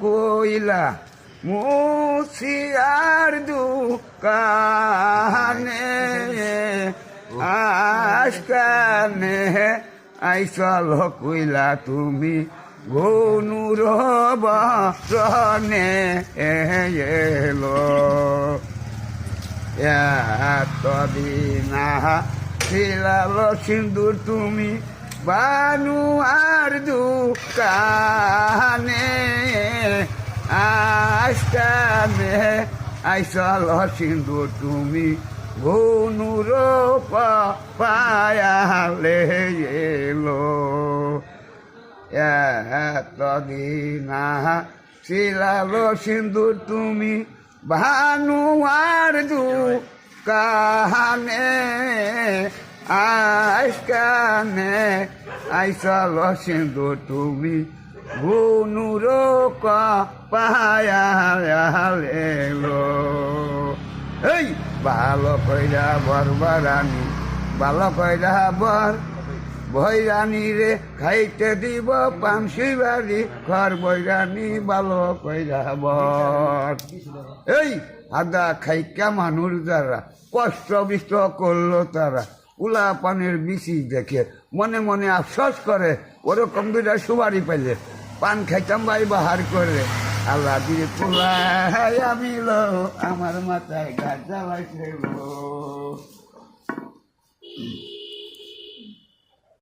কইলা মুসিয়ার দুকানে আজকানে আইসল কইলা তুমি গনুর বরণে এলো। এতদিনা ছিলাল সিন্দুর তুমি বানু আর দুকানে আজকানে আইসল সিন্দুর তুমি গনুর পায়ালে এলো। এতদিনা ছিলাল সিন্দুর তুমি ভানুয়ার দু কাহানে আইসকানে আইসল সিন্দুর তুমি গুনুর ভালো কইরা বর রে, খাইতে দিব পামসি বাড়ি ঘর বৈরানি, ভালো কইরা বর। এই, আদা খাইকা মানুষ যারা, কষ্ট বিষ্ট করল তারা উলা পানের বিচি দেখে, মনে মনে আফসোস করে, ওরকম দুটা সুবারি পেলে পান খাইতাম ভাই বাহার করে। আল্লাহ দিয়ে পোলাই আমি আমার মাথায় গাছ জ্বালাইছে